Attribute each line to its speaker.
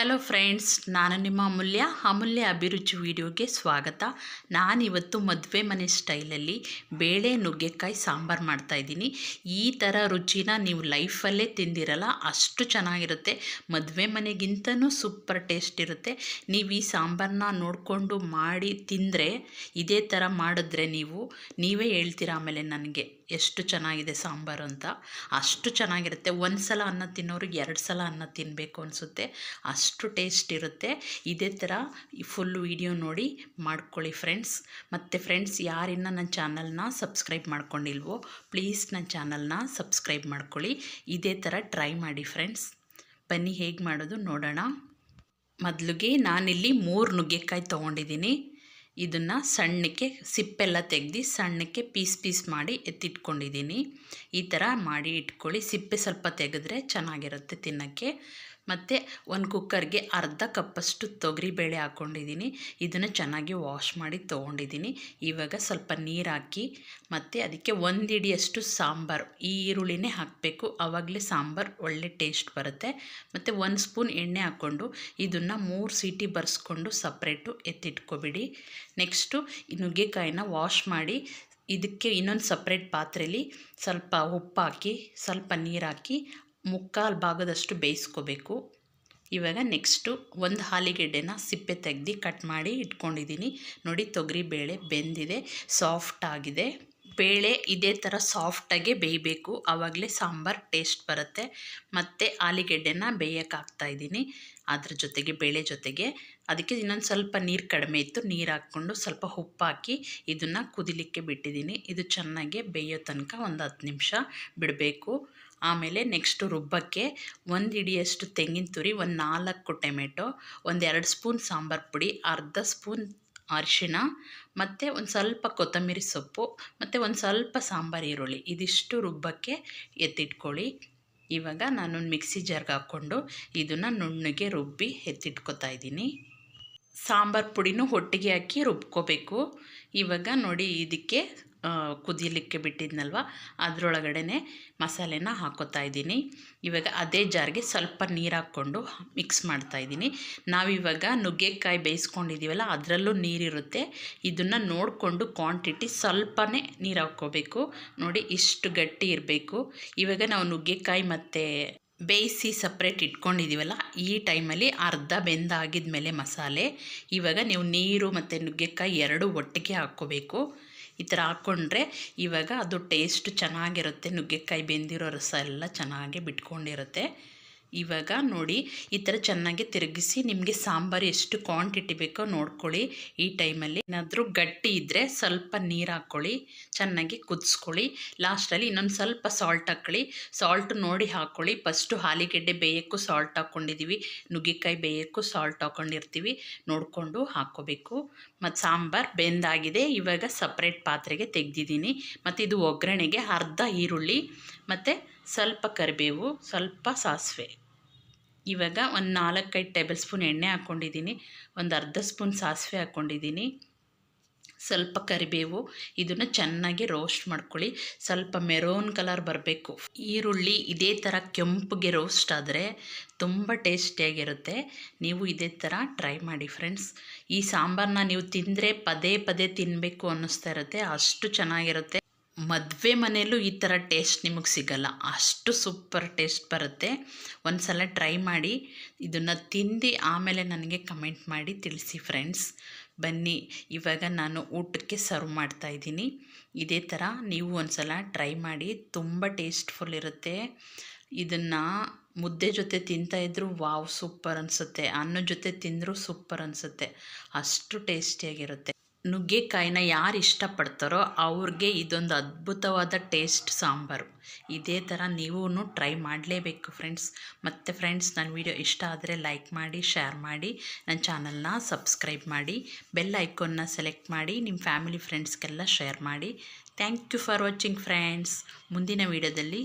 Speaker 1: Hello friends ನಾನು ನಿಮ್ಮ ಅಮೂಲ್ಯ ಅಮೂಲ್ಯ ಅಭಿರುಚಿ ವಿಡಿಯೋಗೆ ಸ್ವಾಗತ. ನಾನಿವತ್ತು ಮದುವೆ ಮನೆ ಸ್ಟೈಲಲ್ಲಿ ಬೇಳೆ, ನುಗ್ಗೆಕಾಯಿ, ಸಾಂಬಾರು ಮಾಡ್ತಾಯಿದ್ದೀನಿ ಈ ಥರ ರುಚಿನ ನೀವು ಲೈಫಲ್ಲೇ ತಿಂದಿರಲ್ಲ, ಅಷ್ಟು ಚೆನ್ನಾಗಿರುತ್ತೆ. ಮದುವೆ ಮನೆಗಿಂತನೂ ಸೂಪರ್ ಟೇಸ್ಟ್ ಇರುತ್ತೆ. ನೀವು ಈ ಸಾಂಬಾರನ್ನ ನೋಡಿಕೊಂಡು ಮಾಡಿ ತಿಂದರೆ, ಇದೇ ಥರ ಮಾಡಿದ್ರೆ ನೀವು, ನೀವೇ ಹೇಳ್ತೀರಾ ಆಮೇಲೆ ನನಗೆ. ಎಷ್ಟು ಚೆನ್ನಾಗಿದೆ ಸಾಂಬಾರು ಅಂತ. ಅಷ್ಟು ಚೆನ್ನಾಗಿರುತ್ತೆ. ಒಂದು ಸಲ ಅನ್ನ ತಿನ್ನೋರಿಗೆ ಎರಡು ಸಲ ಅನ್ನ ತಿನ್ನಬೇಕು ಅನಿಸುತ್ತೆ. ಅಷ್ಟು ಟೇಸ್ಟ್ ಇರುತ್ತೆ. ಇದೇ ಥರ ಫುಲ್ ವಿಡಿಯೋ ನೋಡಿ ಮಾಡ್ಕೊಳ್ಳಿ ಫ್ರೆಂಡ್ಸ್ ಮತ್ತು ಫ್ರೆಂಡ್ಸ್ ಯಾರಿನ್ನ ನನ್ನ ಚಾನಲ್ನ ಸಬ್ಸ್ಕ್ರೈಬ್ ಮಾಡ್ಕೊಂಡಿಲ್ವೋ ಪ್ಲೀಸ್ ನನ್ನ ಚಾನಲ್ನ ಸಬ್ಸ್ಕ್ರೈಬ್ ಮಾಡ್ಕೊಳ್ಳಿ. ಇದೇ ಥರ ಟ್ರೈ ಮಾಡಿ ಫ್ರೆಂಡ್ಸ್ ಬನ್ನಿ, ಹೇಗೆ ಮಾಡೋದು ನೋಡೋಣ. ಮೊದಲಿಗೆ ನಾನಿಲ್ಲಿ ಮೂರು ನುಗ್ಗೆಕಾಯಿ ತೊಗೊಂಡಿದ್ದೀನಿ. ಇದನ್ನು ಸಣ್ಣಕ್ಕೆ ಸಿಪ್ಪೆಲ್ಲ ತೆಗೆದು ಸಣ್ಣಕ್ಕೆ ಪೀಸ್ ಪೀಸ್ ಮಾಡಿ ಎತ್ತಿಟ್ಕೊಂಡಿದ್ದೀನಿ. ಈ ಥರ ಮಾಡಿ ಇಟ್ಕೊಳ್ಳಿ. ಸಿಪ್ಪೆ ಸ್ವಲ್ಪ ತೆಗೆದ್ರೆ ಚೆನ್ನಾಗಿರುತ್ತೆ ತಿನ್ನೋಕ್ಕೆ. ಮತ್ತು ಒಂದು ಕುಕ್ಕರ್ಗೆ ಅರ್ಧ ಕಪ್ಪಷ್ಟು ತೊಗರಿಬೇಳೆ ಹಾಕ್ಕೊಂಡಿದ್ದೀನಿ ಇದನ್ನು ಚೆನ್ನಾಗಿ ವಾಶ್ ಮಾಡಿ ತೊಗೊಂಡಿದ್ದೀನಿ. ಇವಾಗ ಸ್ವಲ್ಪ ನೀರು ಹಾಕಿ ಮತ್ತು ಅದಕ್ಕೆ ಒಂದು ಹಿಡಿಯಷ್ಟು ಸಾಂಬಾರು ಈ ಈರುಳ್ಳಿನೇ ಹಾಕಬೇಕು. ಆವಾಗಲೇ ಸಾಂಬಾರು ಒಳ್ಳೆ ಟೇಸ್ಟ್ ಬರುತ್ತೆ. ಮತ್ತು ಒಂದು ಸ್ಪೂನ್ ಎಣ್ಣೆ ಹಾಕ್ಕೊಂಡು ಇದನ್ನು ಮೂರು ಸೀಟಿ ಬರೆಸ್ಕೊಂಡು ಸಪ್ರೇಟು ಎತ್ತಿಟ್ಕೊಬಿಡಿ. ನೆಕ್ಸ್ಟು ನುಗ್ಗೆಕಾಯಿನ ವಾಶ್ ಮಾಡಿ ಇದಕ್ಕೆ ಇನ್ನೊಂದು ಸಪ್ರೇಟ್ ಪಾತ್ರೆಯಲ್ಲಿ ಸ್ವಲ್ಪ ಉಪ್ಪು ಹಾಕಿ, ಸ್ವಲ್ಪ ನೀರು ಹಾಕಿ ಮುಕ್ಕಾಲು ಭಾಗದಷ್ಟು ಬೇಯಿಸ್ಕೋಬೇಕು. ಇವಾಗ ನೆಕ್ಸ್ಟು ಒಂದು ಆಲಿಗೆಡ್ಡೆನ ಸಿಪ್ಪೆ ತೆಗ್ದು ಕಟ್ ಮಾಡಿ ಇಟ್ಕೊಂಡಿದ್ದೀನಿ ನೋಡಿ ತೊಗರಿ ಬೇಳೆ ಬೆಂದಿದೆ ಸಾಫ್ಟ್ ಆಗಿದೆ. ಬೇಳೆ ಇದೇ ಥರ ಸಾಫ್ಟಾಗೆ ಬೇಯಬೇಕು. ಆವಾಗಲೇ ಸಾಂಬಾರು ಟೇಸ್ಟ್ ಬರುತ್ತೆ. ಮತ್ತು ಆಲಿಗೆಡ್ಡೆನ ಬೇಯೋಕ್ಕಾಗ್ತಾ ಇದ್ದೀನಿ. ಅದ್ರ ಜೊತೆಗೆ ಬೇಳೆ ಜೊತೆಗೆ. ಅದಕ್ಕೆ ಇನ್ನೊಂದು ಸ್ವಲ್ಪ ನೀರು ಕಡಿಮೆ ಇತ್ತು. ನೀರು ಹಾಕ್ಕೊಂಡು ಸ್ವಲ್ಪ ಉಪ್ಪು ಹಾಕಿ ಇದನ್ನು ಕುದಿಲಿಕ್ಕೆ ಬಿಟ್ಟಿದ್ದೀನಿ. ಇದು ಚೆನ್ನಾಗಿ ಬೇಯೋ ತನಕ ಒಂದು ಹತ್ತು ನಿಮಿಷ ಬಿಡಬೇಕು. ಆಮೇಲೆ ನೆಕ್ಸ್ಟು ರುಬ್ಬಕ್ಕೆ ಒಂದು ಹಿಡಿಯಷ್ಟು ತೆಂಗಿನ ತುರಿ, ಒಂದು ನಾಲ್ಕು ಟೊಮೆಟೊ ಒಂದೆರಡು ಸ್ಪೂನ್ ಸಾಂಬಾರು ಪುಡಿ, ಅರ್ಧ ಸ್ಪೂನ್ ಅರಿಶಿಣ, ಮತ್ತು ಒಂದು ಸ್ವಲ್ಪ ಕೊತ್ತಂಬರಿ ಸೊಪ್ಪು, ಮತ್ತು ಒಂದು ಸ್ವಲ್ಪ ಸಾಂಬಾರು ಈರುಳ್ಳಿ. ಇದಿಷ್ಟು ರುಬ್ಬಕ್ಕೆ ಎತ್ತಿಟ್ಕೊಳ್ಳಿ. ಇವಾಗ ನಾನು ಮಿಕ್ಸಿ ಜಾರ್ಗೆ ಹಾಕ್ಕೊಂಡು ಇದನ್ನು ನುಣ್ಣಗೆ ರುಬ್ಬಿ ಎತ್ತಿಟ್ಕೊತಾ ಇದ್ದೀನಿ. ಸಾಂಬಾರು ಪುಡಿನೂ ಒಟ್ಟಿಗೆ ಹಾಕಿ ರುಬ್ಕೋಬೇಕು. ಇವಾಗ ನೋಡಿ ಇದಕ್ಕೆ ಕುದಿಯಲಿಕ್ಕೆ ಬಿಟ್ಟಿದ್ನಲ್ವ? ಅದರೊಳಗಡೆ ಮಸಾಲೆನ ಹಾಕೋತಾ ಇದ್ದೀನಿ. ಇವಾಗ ಅದೇ ಜಾರ್ಗೆ ಸ್ವಲ್ಪ ನೀರು ಹಾಕ್ಕೊಂಡು ಮಿಕ್ಸ್ ಮಾಡ್ತಾಯಿದ್ದೀನಿ ನಾವಿವಾಗ ನುಗ್ಗೆಕಾಯಿ ಬೇಯಿಸ್ಕೊಂಡಿದ್ದೀವಲ್ಲ, ಅದರಲ್ಲೂ ನೀರಿರುತ್ತೆ. ಇದನ್ನು ನೋಡಿಕೊಂಡು ಕ್ವಾಂಟಿಟಿ ಸ್ವಲ್ಪನೇ ನೀರು ಹಾಕ್ಕೋಬೇಕು. ನೋಡಿ, ಇಷ್ಟು ಗಟ್ಟಿ ಇರಬೇಕು. ಇವಾಗ ನಾವು ನುಗ್ಗೆಕಾಯಿ ಮತ್ತು ಬೇಯಿಸಿ ಸಪ್ರೇಟ್ ಇಟ್ಕೊಂಡಿದ್ದೀವಲ್ಲ, ಈ ಟೈಮಲ್ಲಿ ಅರ್ಧ ಬೆಂದಾಗಿದ ಮೇಲೆ ಮಸಾಲೆ. ಇವಾಗ ನೀವು ನೀರು ಮತ್ತು ನುಗ್ಗೆಕಾಯಿ ಎರಡು ಒಟ್ಟಿಗೆ ಹಾಕ್ಕೋಬೇಕು. ಈ ಥರ ಹಾಕ್ಕೊಂಡ್ರೆ ಇವಾಗ ಅದು ಟೇಸ್ಟ್ ಚೆನ್ನಾಗಿರುತ್ತೆ ನುಗ್ಗೆಕಾಯಿ ಬೆಂದಿರೋ ರಸ ಎಲ್ಲ ಚೆನ್ನಾಗಿ ಬಿಟ್ಕೊಂಡಿರುತ್ತೆ. ಇವಾಗ ನೋಡಿ ಈ ಥರ ಚೆನ್ನಾಗಿ ತಿರುಗಿಸಿ ನಿಮಗೆ ಸಾಂಬಾರು ಎಷ್ಟು ಕ್ವಾಂಟಿಟಿ ಬೇಕೋ ನೋಡ್ಕೊಳ್ಳಿ. ಈ ಟೈಮಲ್ಲಿ ಏನಾದರೂ ಗಟ್ಟಿ ಇದ್ದರೆ ಸ್ವಲ್ಪ ನೀರು ಹಾಕ್ಕೊಳ್ಳಿ, ಚೆನ್ನಾಗಿ ಕುದಿಸ್ಕೊಳ್ಳಿ. ಲಾಸ್ಟಲ್ಲಿ ಇನ್ನೊಂದು ಸ್ವಲ್ಪ ಸಾಲ್ಟ್ ಹಾಕ್ಕೊಳ್ಳಿ. ಸಾಲ್ಟ್ ನೋಡಿ ಹಾಕ್ಕೊಳ್ಳಿ. ಫಸ್ಟು ಹಾಲಿಗೆಡ್ಡೆ ಬೇಯೋಕ್ಕೂ ಸಾಲ್ಟ್ ಹಾಕ್ಕೊಂಡಿದ್ದೀವಿ ನುಗ್ಗೆಕಾಯಿ ಬೇಯೋಕ್ಕೂ ಸಾಲ್ಟ್ ಹಾಕ್ಕೊಂಡಿರ್ತೀವಿ. ನೋಡಿಕೊಂಡು ಹಾಕ್ಕೋಬೇಕು. ಮತ್ತು ಸಾಂಬಾರು ಬೆಂದಾಗಿದೆ. ಇವಾಗ ಸಪ್ರೇಟ್ ಪಾತ್ರೆಗೆ ತೆಗೆದಿದ್ದೀನಿ. ಮತ್ತು ಇದು ಒಗ್ಗರಣೆಗೆ ಅರ್ಧ ಈರುಳ್ಳಿ, ಮತ್ತು ಸ್ವಲ್ಪ ಕರಿಬೇವು, ಸ್ವಲ್ಪ ಸಾಸಿವೆ. ಇವಾಗ ಒಂದು ನಾಲ್ಕೈದು ಟೇಬಲ್ ಸ್ಪೂನ್ ಎಣ್ಣೆ ಹಾಕ್ಕೊಂಡಿದ್ದೀನಿ ಒಂದು ಅರ್ಧ ಸ್ಪೂನ್ ಸಾಸಿವೆ ಹಾಕ್ಕೊಂಡಿದ್ದೀನಿ ಸ್ವಲ್ಪ ಕರಿಬೇವು, ಇದನ್ನು ಚೆನ್ನಾಗಿ ರೋಸ್ಟ್ ಮಾಡ್ಕೊಳ್ಳಿ. ಸ್ವಲ್ಪ ಮೆರೋನ್ ಕಲರ್ ಬರಬೇಕು. ಈರುಳ್ಳಿ ಇದೇ ಥರ ಕೆಂಪಗೆ ರೋಸ್ಟ್ ಆದರೆ ತುಂಬ ಟೇಸ್ಟಿಯಾಗಿರುತ್ತೆ ನೀವು ಇದೇ ಥರ ಟ್ರೈ ಮಾಡಿ ಫ್ರೆಂಡ್ಸ್ ಈ ಸಾಂಬಾರನ್ನ ನೀವು ತಿಂದರೆ ಪದೇ ಪದೇ ತಿನ್ನಬೇಕು ಅನ್ನಿಸ್ತಾ ಇರುತ್ತೆ. ಅಷ್ಟು ಚೆನ್ನಾಗಿರುತ್ತೆ. ಮದುವೆ ಮನೆಯಲ್ಲೂ ಈ ಥರ ಟೇಸ್ಟ್ ನಿಮಗೆ ಸಿಗಲ್ಲ. ಅಷ್ಟು ಸೂಪರ್ ಟೇಸ್ಟ್ ಬರುತ್ತೆ. ಒಂದು ಸಲ ಟ್ರೈ ಮಾಡಿ, ಇದನ್ನು ತಿಂದು ಆಮೇಲೆ ನನಗೆ ಕಮೆಂಟ್ ಮಾಡಿ ತಿಳಿಸಿ ಫ್ರೆಂಡ್ಸ್. ಬನ್ನಿ, ಇವಾಗ ನಾನು ಊಟಕ್ಕೆ ಸರ್ವ್ ಮಾಡ್ತಾಯಿದ್ದೀನಿ ಇದೇ ಥರ ನೀವು ಒಂದು ಸಲ ಟ್ರೈ ಮಾಡಿ, ತುಂಬ ಟೇಸ್ಟ್ಫುಲ್ ಇರುತ್ತೆ. ಇದನ್ನು ಮುದ್ದೆ ಜೊತೆ ತಿಂತಾಯಿದ್ರು ವಾವ್ ಸೂಪರ್ ಅನಿಸುತ್ತೆ. ಅನ್ನದ ಜೊತೆ ತಿಂದರೂ ಸೂಪರ್ ಅನಿಸುತ್ತೆ. ಅಷ್ಟು ಟೇಸ್ಟಿಯಾಗಿರುತ್ತೆ. ನುಗ್ಗೆಕಾಯಿನ ಯಾರು ಇಷ್ಟಪಡ್ತಾರೋ ಅವ್ರಿಗೆ ಇದೊಂದು ಅದ್ಭುತವಾದ ಟೇಸ್ಟ್ ಸಾಂಬಾರು. ಇದೇ ಥರ ನೀವು ಟ್ರೈ ಮಾಡಲೇಬೇಕು ಫ್ರೆಂಡ್ಸ್. ಮತ್ತು ಫ್ರೆಂಡ್ಸ್ ನನ್ನ ವಿಡಿಯೋ ಇಷ್ಟ ಆದರೆ ಲೈಕ್ ಮಾಡಿ, ಶೇರ್ ಮಾಡಿ ನನ್ನ ಚಾನಲ್ನ ಸಬ್ಸ್ಕ್ರೈಬ್ ಮಾಡಿ, ಬೆಲ್ ಐಕೋನ್ನ ಸೆಲೆಕ್ಟ್ ಮಾಡಿ ನಿಮ್ಮ ಫ್ಯಾಮಿಲಿ ಫ್ರೆಂಡ್ಸ್ಗೆಲ್ಲ ಶೇರ್ ಮಾಡಿ. Thank you for watching friends. ಮುಂದಿನ ವೀಡಿಯೋದಲ್ಲಿ